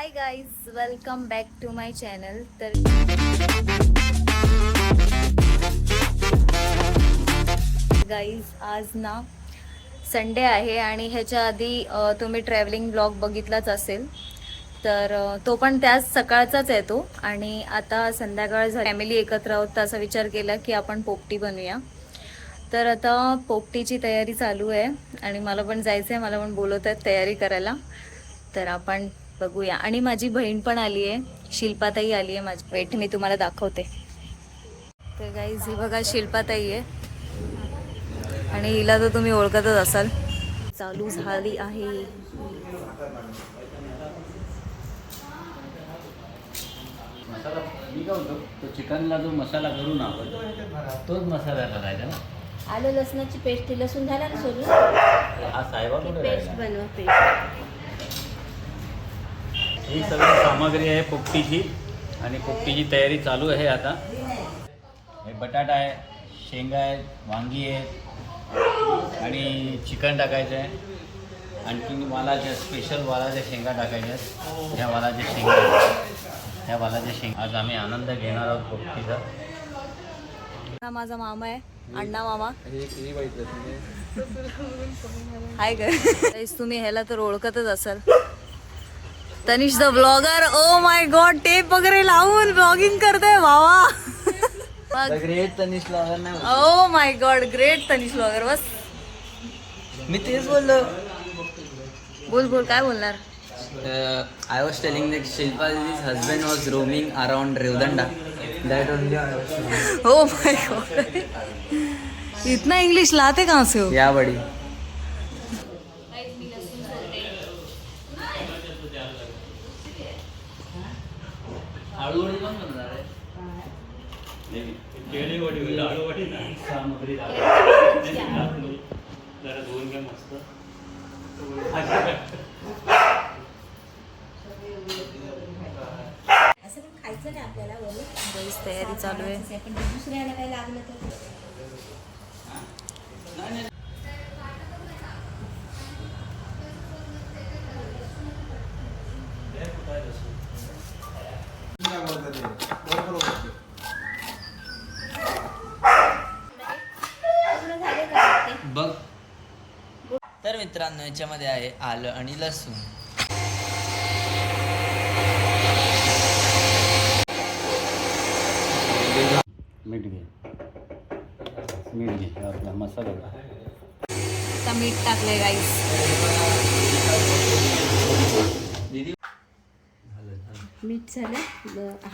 Hi guys welcome back to my channel तर guys आज ना संडे आहे आणि ह्याच्या आधी तुम्ही ट्रॅव्हलिंग ब्लॉग बघितलाच असेल. तर तो पण त्याच सकाळचाच आहे तो. आणि आता संध्याकाळ फॅमिली एकत्र आहोत असा विचार केला की आपण पोपटी बनवूया तर आता पोपटीची तयारी चालू आहे. आणि मला पण जायचं आहे मला पण बोलवत आहेत तयारी करायला. तर आपण बघूया. आणि माझी बहीण पण आली आहे शिल्पाताई आली आहे माझी वेट मी तुम्हाला दाखवते. तर गाईज ही बघा शिल्पाताई आहे. आणि हिला तर तुम्ही ओळखतच असाल. चालू झाली आहे. मसाला मी काय म्हणतो तो चिकनला जो मसाला करून आपण तोच मसाला करायचा ना? आलं लसणाची पेस्ट लसूण झाला ना सोडून? हा साहेबा कुठे पेस्ट राहिला बनवा पेस्ट. ही सगळी सामग्री आहे पोपटीची आणि पोपटीची तयारी चालू आहे आता. हे बटाटा आहे शेंगा आहेत वांगी आहेत आणि चिकन टाकायचं आहे. आणखीन वालाच्या स्पेशल वालाच्या शेंगा टाकायच्या आहेत. ह्या वालाच्या शेंगा. ह्या वालाच्या शेंगा. आज आम्ही आनंद घेणार आहोत पोपटीचा. हा माझा मामा आहे अण्णा मामा. हाय तुम्ही ह्याला तर ओळखतच असाल. Tanish the blogger oh my God tape वगैरे लावून ब्लॉगिंग करते भावा. ग्रेट तनिष लॉगर नाही ओ my God great Tanish blogger बस. मी तेच बोललो. बोल बोल काय बोलणार? I was telling that Shilpa this husband was roaming around Revdanda that only oh my God इतना इंग्लिश लाते कहाँ से हो? या बडी. आळूवडी पण बनणार आहे. केळीवडी होईल आळूवडी नाही. सामग्री जरा धुवून घ्या मस्त. असं पण खायचं नाही आपल्याला वरून? तयारी चालू आहे. पण दुसऱ्याला काय लागलं तर? मित्रांनो याच्यामध्ये आहे आलं आणि लसूण. मीठ घे. मीठ घे आपला मसाला. आता मीठ टाकलंय गाईस दीदी. मीठ झालं?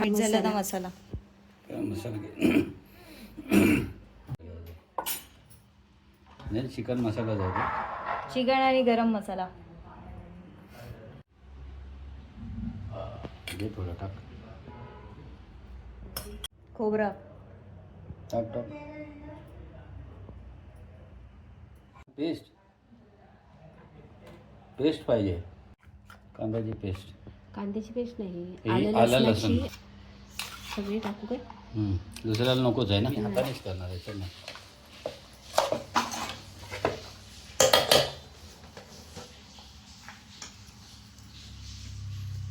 मीठ झालं ना मसाला. मसाला. काय मसाला घे. नाही चिकन मसाला जाऊ दे. चिकन आणि गरम मसाला. थोडं टाक. खोबरं. टाक टाक. पेस्ट. पेस्ट पाहिजे. कांद्याची पेस्ट. कांद्याची पेस्ट नाही. हे आलं लसूण. सगळे टाकू काय? हम्म. दुसऱ्याला नकोच आहे ना? हातानेच करणार आहे चल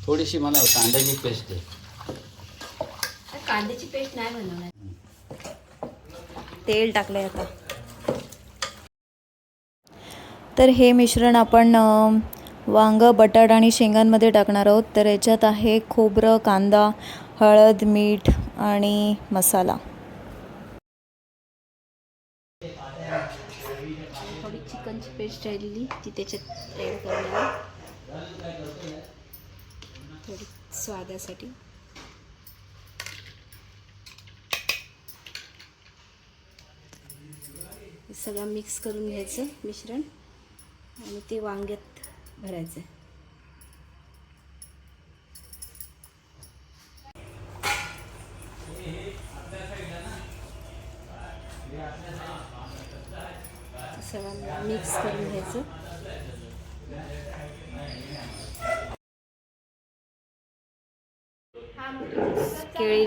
थोडीशी मला कांद्याची पेस्ट दे. कांद्याची पेस्ट नाही बनवणार. तेल टाकलंय आता. तर हे मिश्रण आपण वांग बटाट आणि शेंगांमध्ये टाकणार आहोत. तर याच्यात आहे खोबरं कांदा हळद मीठ आणि मसाला. थोडी चिकनची पेस्ट राहिलेली ती त्याच्यात ॲड करणार थोडी स्वादासाठी. सगळं मिक्स करून घ्यायचं मिश्रण आणि ते वांग्यात भरायचं. सगळं मिक्स करून घ्यायचं.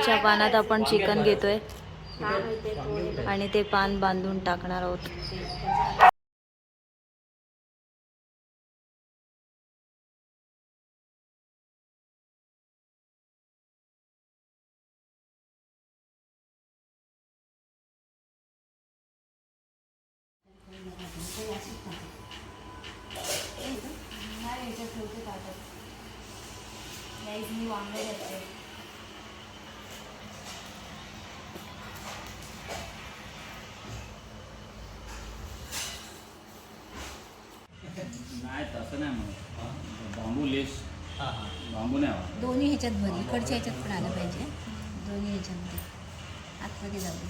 ह्याच्या पानात आपण चिकन घेतोय. आणि ते पान बांधून टाकणार आहोत. नाही मी वांगे ह्याच्यात भर इकडच्या ह्याच्यात पण आलं पाहिजे. दोन्ही ह्याच्यामध्ये आतमध्ये जाऊ दे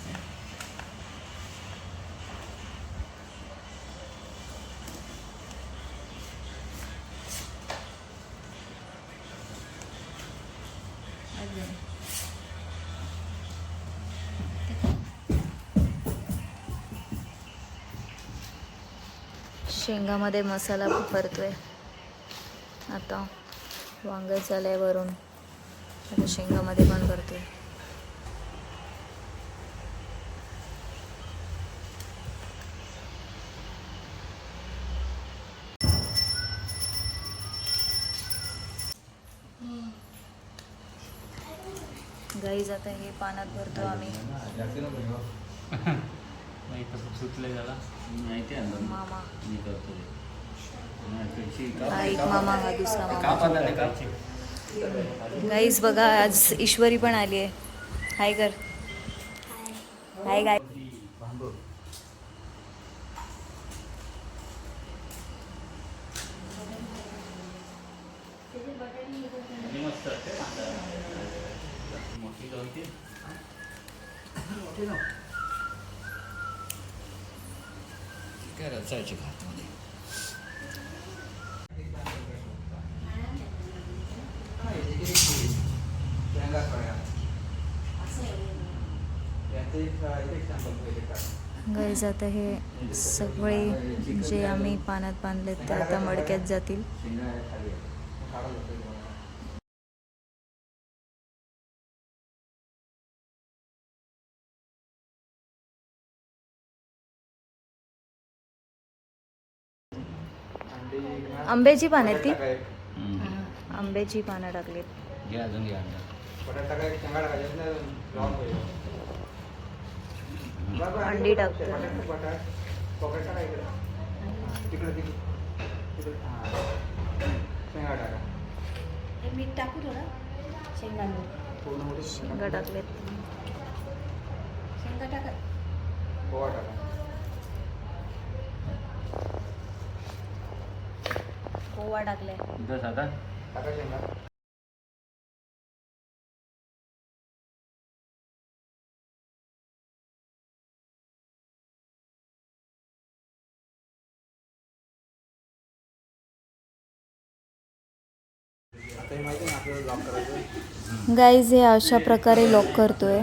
शेंगामध्ये मसाला परतोय. आता वांग झालंय वरून. आता शेंगामध्ये पण भरतोय गाईज आता हे पाण्यात भरतो आम्ही. नाही तसं सुटलं त्याला माहिती आहे ना? मामा. मी करतो हा मामा हा दुसरा मामा? गाईज बघा आज ईश्वरी पण आली आहे हाय कर हाय गाय काय रचायची घातमध्ये गाईज आता हे सगळे जे आम्ही पाण्यात बांधलेत ते आता मडक्यात जातील. आंब्याची पानं आहेत ती? आंब्याची पानं टाकलीत. अंडा टाकतो. हे मीठ टाकू थोडं. शेंगांवर शेंगा टाकलेत. शेंगा टाका. ओवा टाकलाय. बस गाईज हे अशा प्रकारे लॉक करतोय.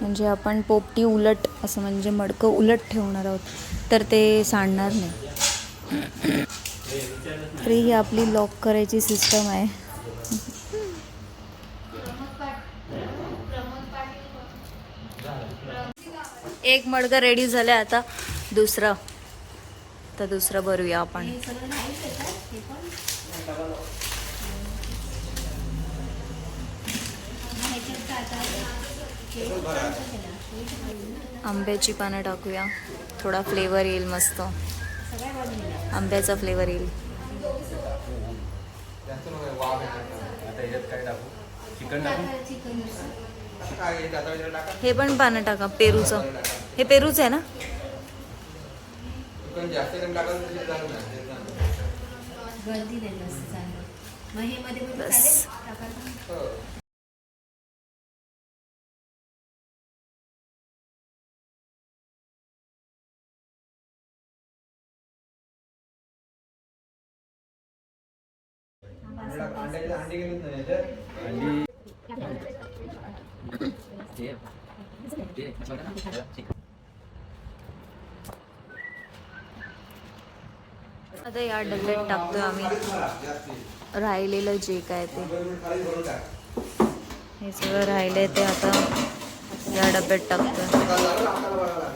म्हणजे आपण पोपटी उलट असं म्हणजे मडकं उलट ठेवणार आहोत. तर ते सांडणार नाही. तर ही आपली लॉक करायची सिस्टम आहे. एक मडकं रेडी झालं आता दुसरं. तर दुसरं भरूया आपण. आंब्याची पानं टाकूया. थोडा फ्लेवर येईल मस्त. आंब्याचा फ्लेवर येईल. हे पण पानं टाका पेरूचं. हे पेरूच आहे ना? गर्दी नाही जास्त चांगलं मग हे मध्ये मध्ये बस. चालेल अंडी आता या डब्यात टाकतोय आम्ही. राहिलेलं जे काय ते. हे सगळं राहिलंय ते आता या डब्यात टाकतो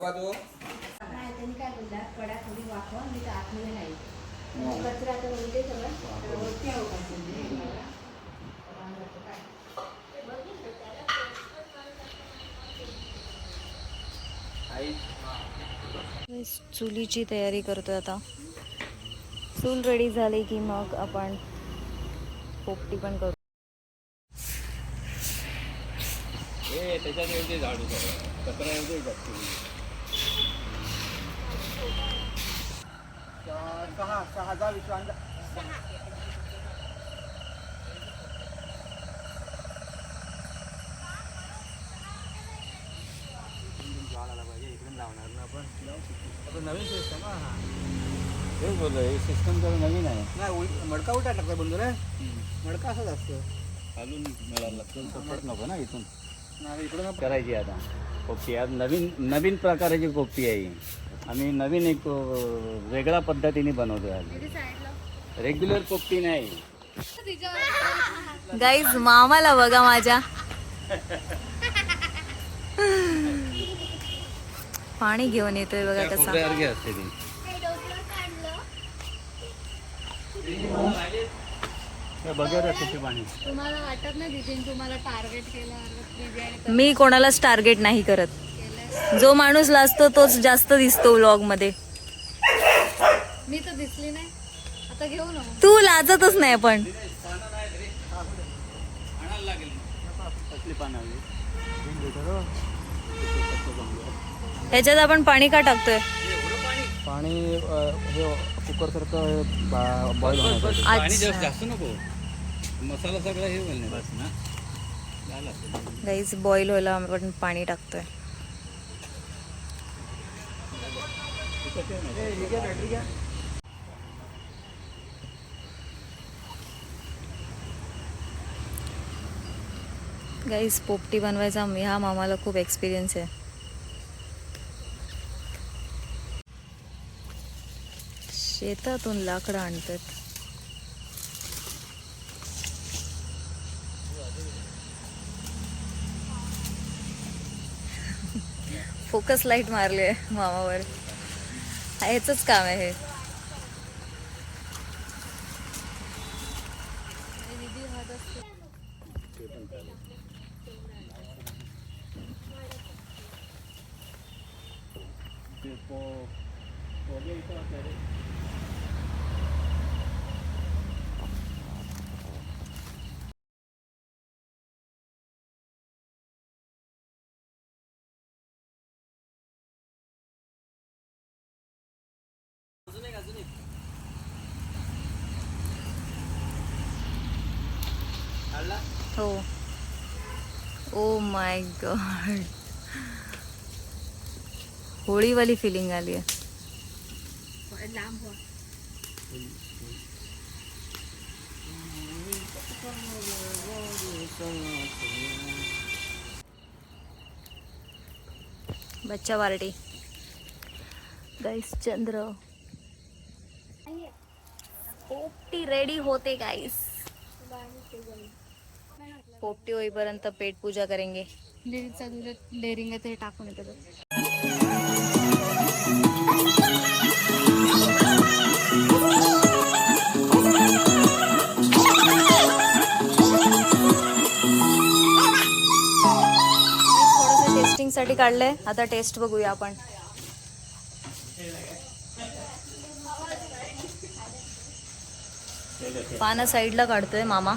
नाही त्यांनी काय बोलला कडा थोडी वाफवा मी तर आतमध्ये नाही. मग कचरा आता उलटे सगळं तर वरती चुलीची तयारी करतोय आता. चूल रेडी झाली की मग आपण पोपटी पण करू. हे त्याच्यात एवढे झाडू कचरा एवढे जास्त नवीन सिस्टम हेच बोललो हे सिस्टम तर नवीन आहे नाही मडका उलटा टाकता बंधू रे. मडका असाच असतं. घालून मिळायला लागतं सपोर्ट नको. ना इथून नाही इकडून करायची आता. पोपटी आज नवीन नवीन प्रकाराची पोपटी आहे. ही. आम्ही नवीन एक वेगळ्या पद्धतीने बनवतोय आज. रेग्युलर पोपटी नाही. गाईज मामाला बघा माझ्या. पाणी घेऊन येतोय बघा कसा. हे मी कोणालाच टार्गेट नाही करत. जो माणूस लाजतो तोच जास्त दिसतो व्लॉगमध्ये. मी तर दिसली नाही. आता घेऊ ना मग. तू लाजतच नाही पण? ह्याच्यात आपण पाणी का टाकतोय? पाणी हे कुकर सारखं बॉईल जास्त नको. मसाला सगळा हे बॉईल व्हायला आपण पाणी टाकतोय. गाईज पोपटी बनवायचा ह्या मामाला खूप एक्सपिरियन्स आहे. शेतातून लाकडं आणतात. फोकस लाइट मारली आहे मामावर. याचंच काम आहे. हो। ओ माय गॉड होळीवाली फिलिंग आली आहे. बच्चा पार्टी। गाईस चंद्र। पोपटी रेडी होते गाईस पोपटी होईपर्यंत पेट पूजा करेंगे. दीदीचं दूध डेअरिंग आहे ते टाकून येते बघ. थोडंसं टेस्टिंगसाठी काढलंय. आता टेस्ट बघूया आपण. पानं साईडला काढतोय मामा.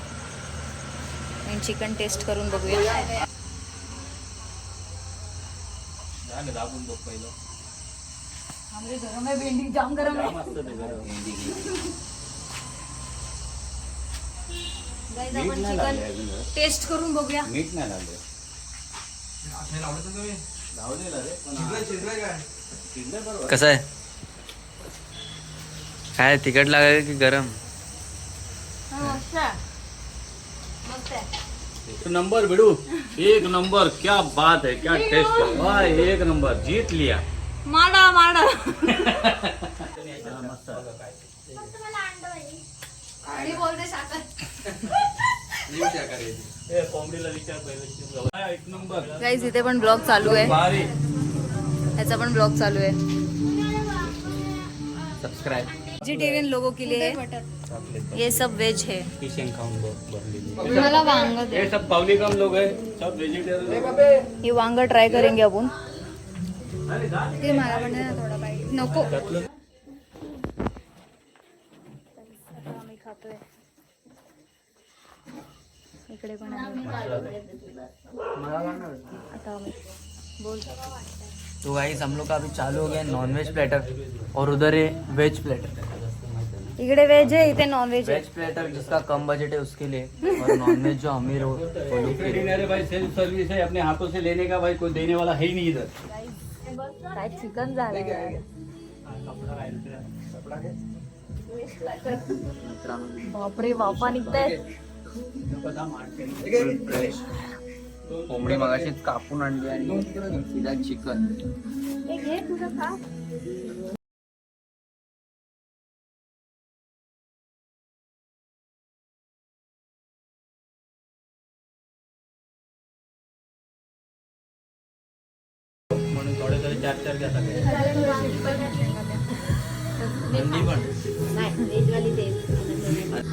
चिकन टेस्ट करून बघूया. गरम आहे भेंडी जाम गरम आहे. मस्त आपण चिकन. टेस्ट करून बघूया. मीठ नाही लागले. कसं आहे? काय तिखट लागेल की गरम? एक नंबर बिडू एक नंबर क्या बात है क्या टेस्ट है। वाह एक नंबर जीत लिया। माडा माडा। आणि बोलते साखर. हा, एक नंबर. गाईज इथे पण ब्लॉग चालू आहे. ह्याचा पण ब्लॉग चालू आहे. सबस्क्राईब व्हेजिटेरियन लोगों के लिए है ये सब वेज है। मला वांग दे। सब पावली कम लोग है सब वेजिटेरियन ये वांग ट्राय करेंगे आपण ते मला पण थोडा पाहिजे नको। आम्ही खातोय। इकडे पण आता आम्ही बोल. तो गाइस हम लोग का अभी चालू हो गया नॉन वेज प्लेटर और उधर है वेज प्लेटर इकडे वेज आहे इथे नॉन वेज आहे. वेज प्लेटर जिसका कम बजट है उसके लिए। और नॉन वेज जो अमीर हो वो लोग के लिए। अरे भाई सेल्फ सर्विस है अपने हाथों से लेने का भाई कोई देने वाला है ही नहीं इधर। काय चिकन झालं बापरे वाफा निघतायत. कोंबडी मगाशीच कापून आणली आणि सीधा चिकन. चार चार घ्या सगळे. अंडी पण.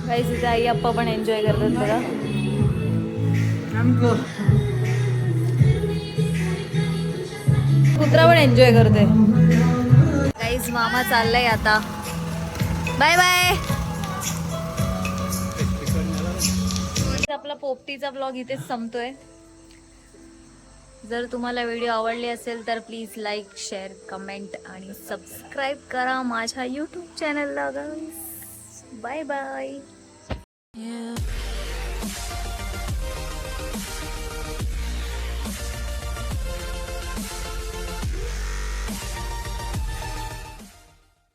काही तिथे आई अप्पा पण एन्जॉय करतात बघा. कुत्रा पण एन्जॉय करतोय. काहीच मामा चाललाय आता. बाय बाय आपला पोपटीचा ब्लॉग इथेच संपतोय. जर तुम्हाला व्हिडिओ आवडले असेल तर प्लीज लाईक शेअर कमेंट आणि सबस्क्राईब करा माझ्या यूट्यूब चॅनलला बाय बाय.